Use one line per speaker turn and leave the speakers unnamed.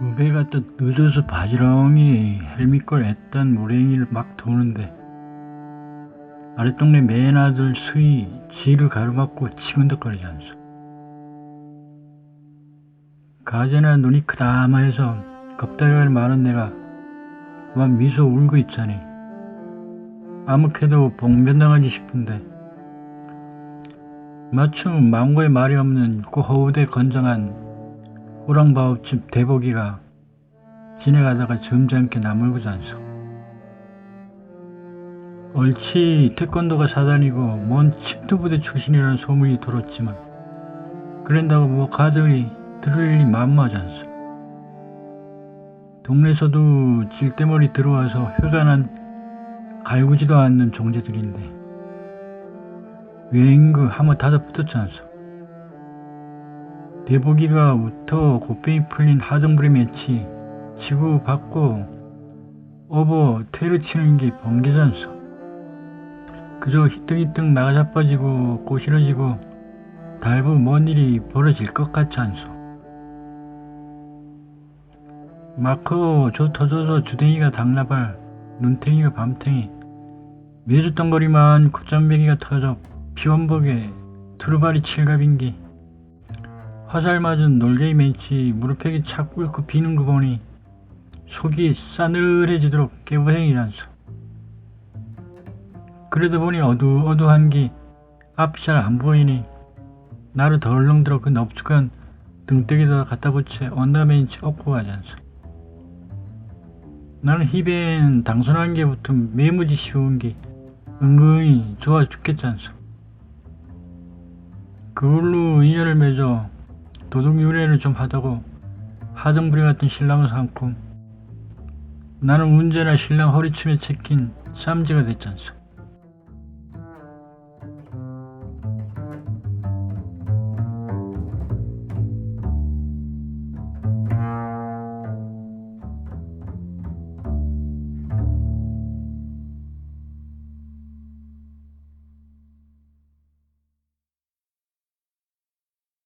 우배가 또 늦어서 바지런히 헬멧걸 앳단 모랭이를 막 도는데 아랫동네 맨 아들 수이 지를 가로막고 치근덕거리지 않소. 가재나 눈이 크다마 해서 겁다리가 많은 내가 막 미소 울고 있자니 아무캐도 봉변당하지 싶은데 마침 망고에 말이 없는 그 허우대 건장한 호랑바업집 대보기가 지나가다가 점잖게 나물고 잔소. 옳지 태권도가 사단이고 뭔 침투부대 출신이라는 소문이 돌았지만 그런다고 뭐 가들이 들을 일이 만무하잖소. 동네에서도 질대머리 들어와서 혈관한 갈구지도 않는 종제들인데 웬그 한번 다다 붙었잖소. 대보기가 우터 곱뱅이 풀린 하정부리 맺치 지구 받고 어버 테르치는 게 번개잖소. 그저 히뜩히뜩 나가 자빠지고 꼬시러지고 달부 뭔 일이 벌어질 것 같지 않소. 마커 저 터져서 주댕이가 당나발 눈탱이가 밤탱이 매주 덩거리만 콧잠배기가 터져 피원복에 투르바리 칠갑인기 화살 맞은 놀개이 멘치 무릎팩이 착 꿇고 비는 거 보니 속이 싸늘해지도록 깨부행이란소. 그러다 보니 어두어두한 게 앞이 잘 안 보이니 나를 덜렁들어 그 넙죽한 등대기에다 갖다 붙여 언더멘치 업고 가지않소. 나는 힙엔 당선한 게 붙은 매무지 쉬운 게 은근히 좋아 죽겠잖소. 그걸로 인연을 맺어 도둑 유래를 좀 하다고 하등부리 같은 신랑을 삼고 나는 언제나 신랑 허리춤에 채낀 쌈지가 됐잖소.